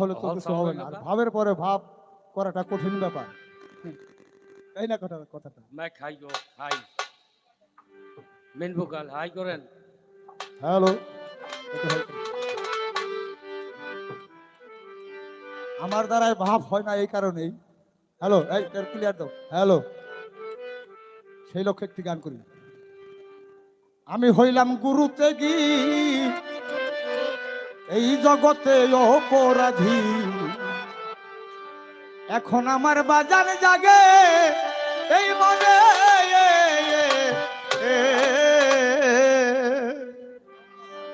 হলে তো কিছু হবে না। ভাবের পরে ভাব করাটা কঠিন ব্যাপার। তাই না কথা কথাটা। খাই গো মেন ভোকাল হাই করেন। হ্যালো। আমার দ্বারাই ভাব হয় না এই কারণেই। হ্যালো এই ক্লিয়ার দাও। হ্যালো। সেই লক্ষ্যে একটি গান করি। আমি হইলাম গুরুতে গিয়ে এই জগতে অপরাধী। এখন আমার বাজার জাগে এই মনে।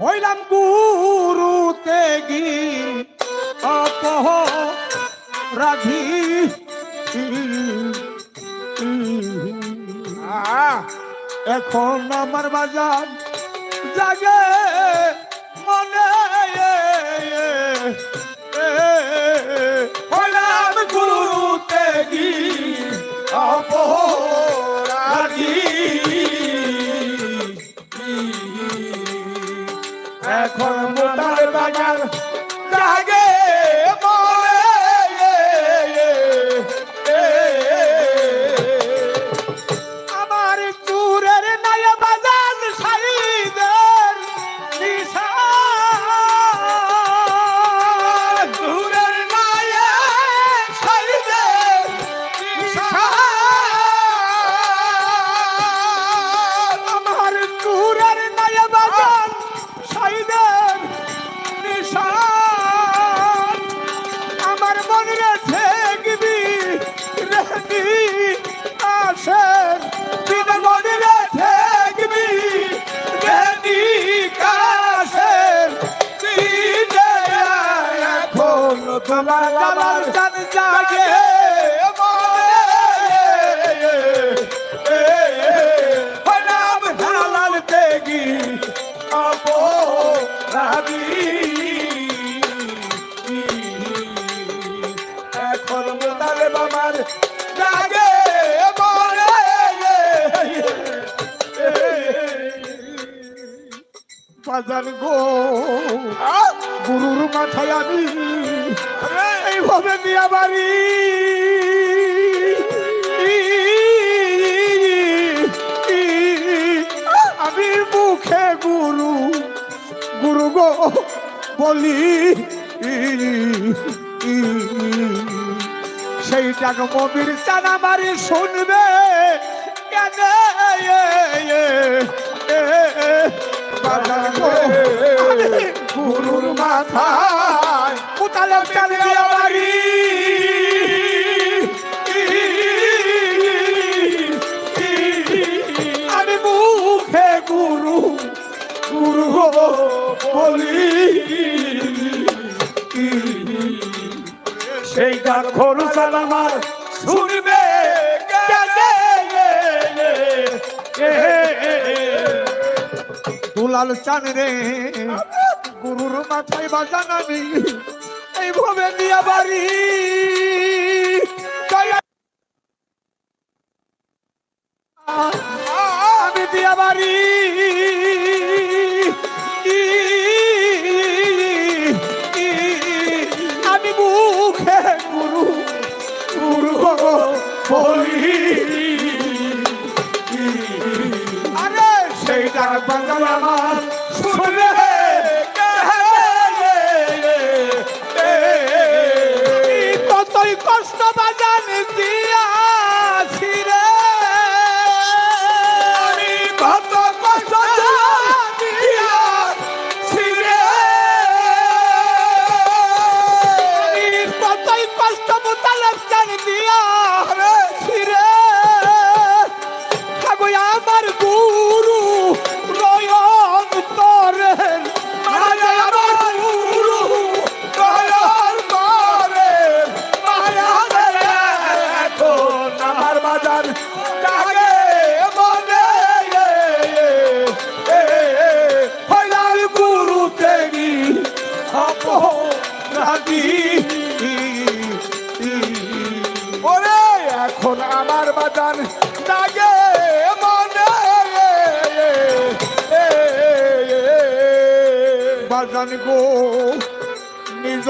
হইলাম গুরু তেগি অপরাধী। এখন আমার বাজার জাগে বাজার গো। গুরুর মাথায় আমি এইভাবে দিয়া বাড়ি। আমি মুখে গুরু গুরু গো বলি। সেই টাকা মবির চানা মারি শুনবে। কেন গুরুর মাথায় কোথালে চাল বাড়ি গুরু গুরু বলি শুনবে দুলাল চান রে। গুরুর মাথায় বাজান আমি। এইভাবে দিয়া বাড়ি। সেইটা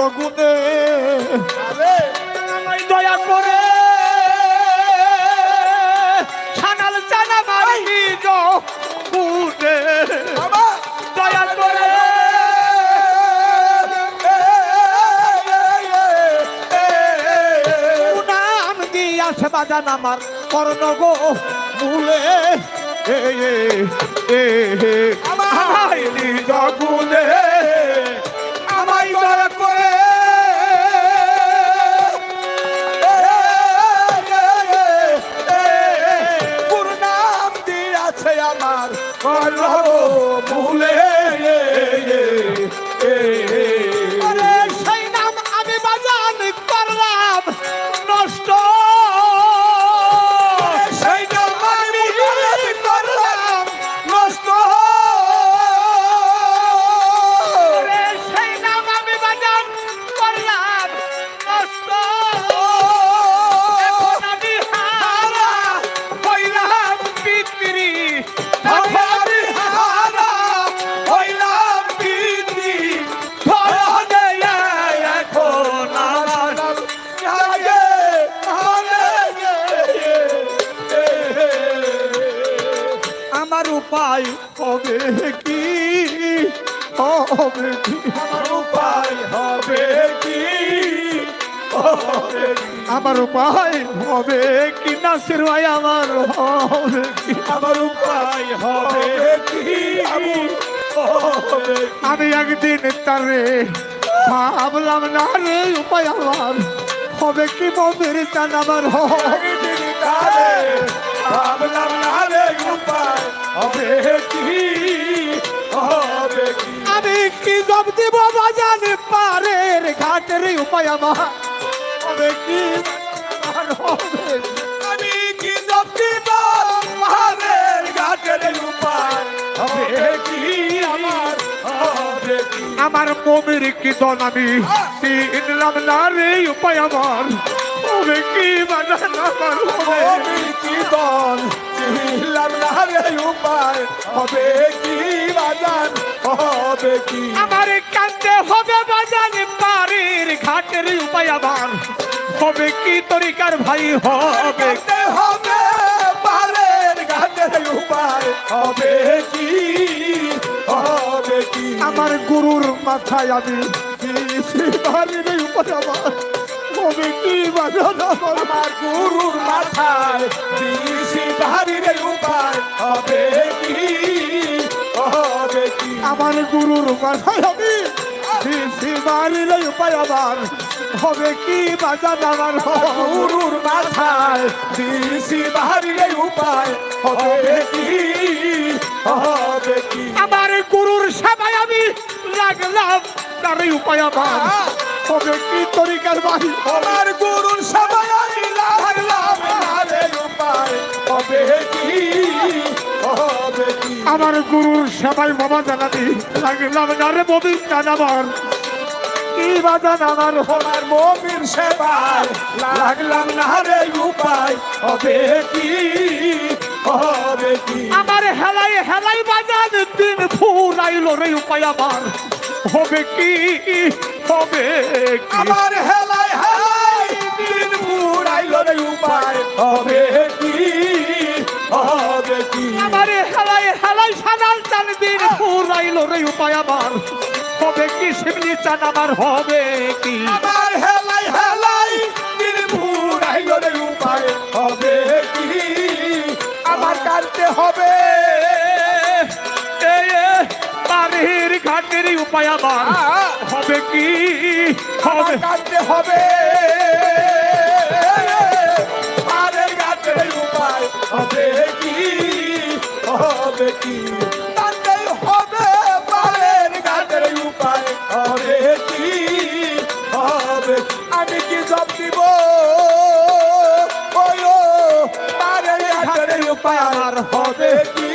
গুণে দয়া করে ছানাল চানা মারি গুণে দয়া করে নাম দিয়াছে বাজান আমার কর্ণ গো ভুলে এ এ এ আমায় নিজ গুণে আমার আমার উপায় হবে কি? আমার উপায় হবে কি? নাসির ভাই আমার হবে কি? আমার উপায় হবে কি? আমি একদিন তারে ভাবলাম না রে উপায় আমার হবে কি? মন্দির চান আমার একদিন তারে ভাবলাম না রে উপায় হবে কি? আমি কি জব দিব বাজান পারের ঘাটের উপায় আমার? হবে কি? আমি কি জব দিব পারের ঘাটের উপায়? হবে কি আমার? আমার মমির কি দন আমি? চিনলাম না রে উপায় আমার? হবে কি বাজান আমার কি দন চিনলাম না রে উপায়। হবে কি বাজান? হবে কি? আমার কান্দে হবে বাজান পারের ঘাটের উপায় আমার হবে কি তরিকার ভাই হবে হবে পারের ঘাটের উপায়। হবে কি? হবে কি? আমার গুরুর মাথায় আমি বাড়ির উপায় আমার কি আমার গুরুর মাথায়? দিয়েছি উপায়। হবে কি? হবে কি? আমার গুরুর মাথায় আমি দিয়েছি বাড়ির উপায় আমার হবে কি বাজান আমার গুরুর মাথায়? দিয়েছি উপায়। হবে কি? হবে কি? আমার গুরুর সেবায় আমি লাগলাম তার উপায় আমার হবে কি তরিকার বাড়ি? আমার গুরুর সবাই লাগলাম হবে কি? হবে কি? আমার গুরুর সেবায় বাবা জানাবি লাগলাম না রে ববির জানাবার কি বাজান আমার আমার মমির সেবায় লাগলাম না রে উপায় হবে কি? হবে কি? আমার হেলাই হেলাই বাজান দিন ফুরাইল রে উপায় আমার। হবে কি? হবে আমার হেলাই হেলাই দিন পুরাইল রে উপায়। হবে কি? হবে কি? আমার হেলাই হেলাই সাদাল চান দিন ফুরাইল রে উপায় আমার হবে কি? শিবলি চান আমার হবে কি? আমার হেলাই হেলাই দিন পুরাইল রে উপায়। হবে কি? আমার কাটতে হবে। ঘাটের উপায় আমার। হবে কি? হবে। কাটতে হবে। আরে গাছের উপায় হবে কি? হবে কি? কাটতে হবে পারের গাছের উপায় হবে কি? হবে আমি কি জব দিব? পারের উপায় আমার হবে কি?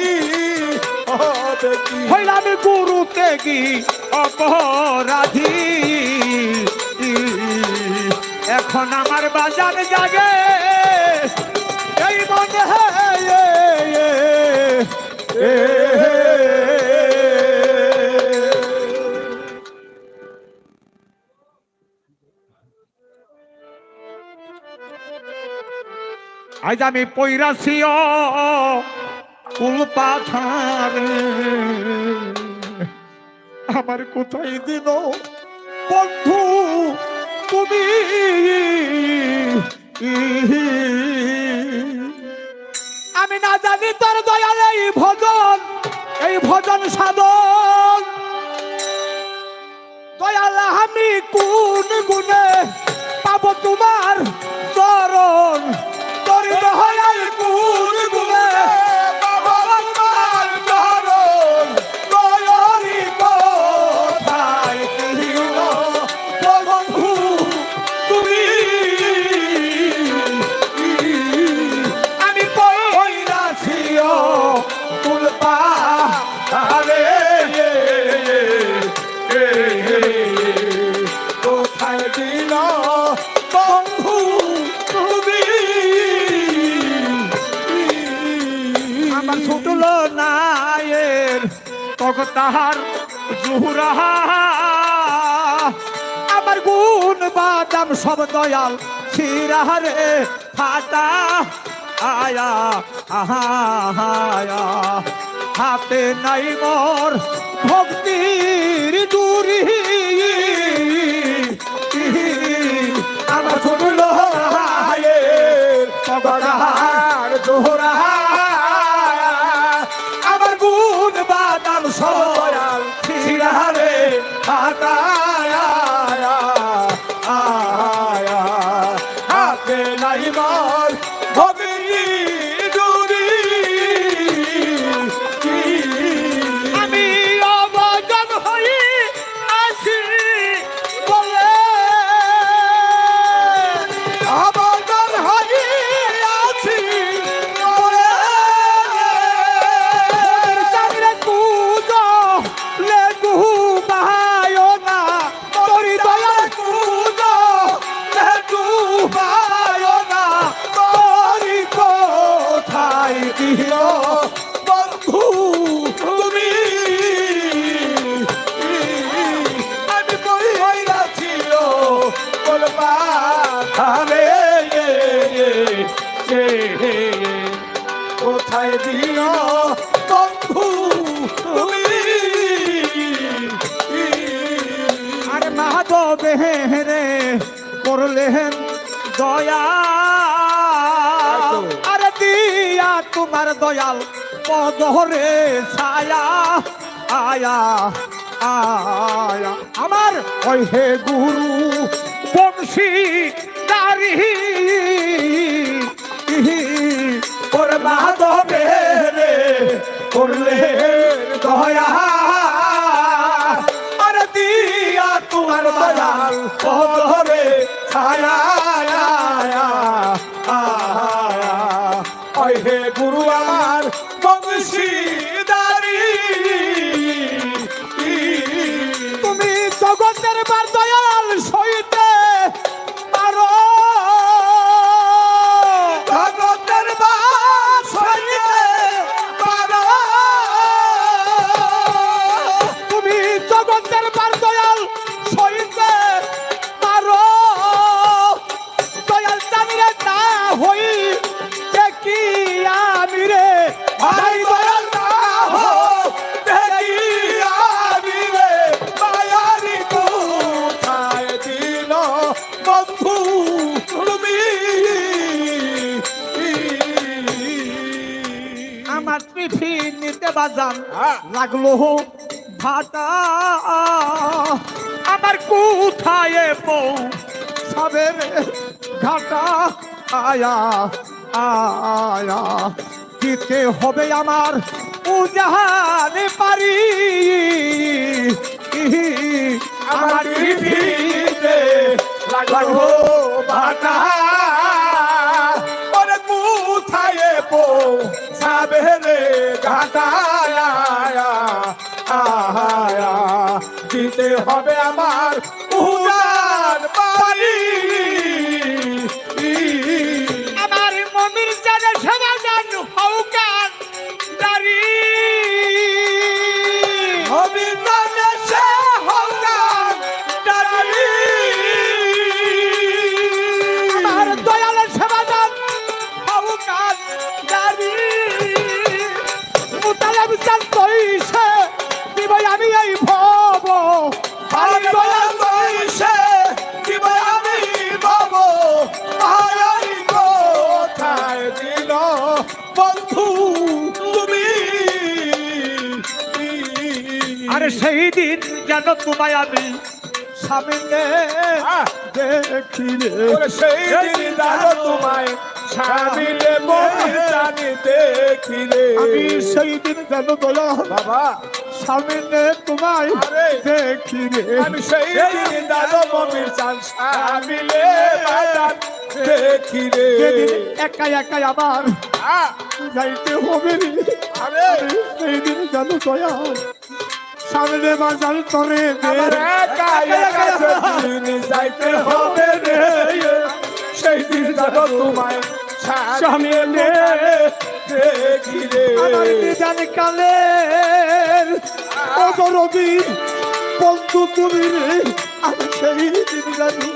হইলাম গুরু তেগি অপরাধী। এখন আমার বাজার জাগে। এই মনে আজ আমি পৈরাসি কুল পাথারে। আমার কোথায় দিন বন্ধু তুমি? আমি না জানি তোর দয়াল এই ভজন এই ভজন সাধন। দয়াল, আমি কোন গুণে পাবো তোমার চরণ? তোর দয়াল তক তাহার জুহুরা। আমার গুণ বাদাম সব দয়াল ছিরাহারে ফাটা, আয়া আহায়া। হাতে নাই মোর ভক্তির দূরি Marta. তোমার দয়াল পদরে ছায়া, আয়া আয়া। আমার, ওই হে গুরু বংশী দারি ওর মাধবে রে, করলে দয়া। আরে দিয়া তোমার দয়াল পদরে ছায়া বাজান লাগল ভাটা আমার কোথায় পৌ সাবের ঘাটা? আয়া আয়া দিতে হবে আমার উজাহানে পারি। আমার লাগল হবে আমার সেই দিন যেন তোমায় আমি সামনে আহ, দেখি সেই দিন জানো তোমায় স্বামীরে মমির জানি দেখি রে আমি সেই দিন যেন দয়া বাবা। সামনে তোমায় আরে। দেখি রে আমি সেই দিন জানো মমির চান স্বামীরে বাজান দেখি রে একা একা আবার যাইতে হবে আরে। সেই দিন যেন দয়া সামনে বাজার তরে যাইতে হবে রে। সেই দিন জানো তোমায় স্বামীরে দেখি রে। নিদান কালের অগরবি বন্ধু তুমি রে। আমি সেই দিন জানি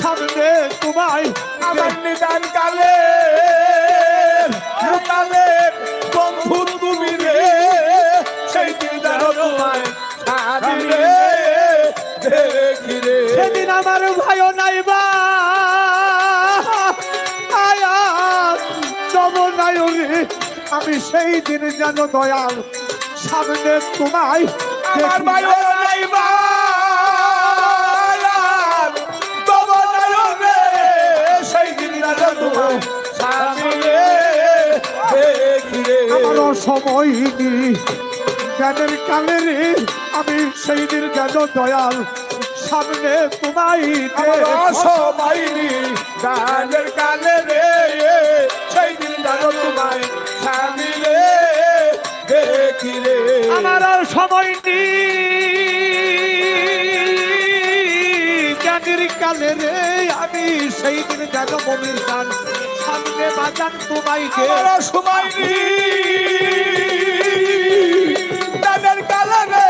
সামনে তোমায় আমার নিদান বন্ধু তোমায় রে সেদিন আমার ভাইও নাই রে আমি সেই দিন যেন দয়াল সামনে তোমায় আমার ভাইও নাই সময় জ্ঞানের কালেরে আমি সেই দিন যেন দয়াল। সামনে দেখি। অসমাইনি গানের কানে রে সেই দিন জানো তোমায় স্বামী রে আমার আর সময় নেই। জ্ঞানের কালে রে আমি সেই দিন যেন মমির গান সামনে বাজান তোমায় দে সাধনের কালামে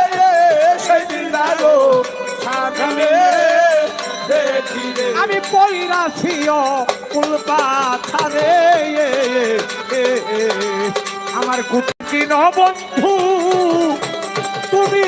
সেদিন দারো সাধনে আমি পইরাছিও কুলকাথারে আমার কুটি বন্ধু তুমি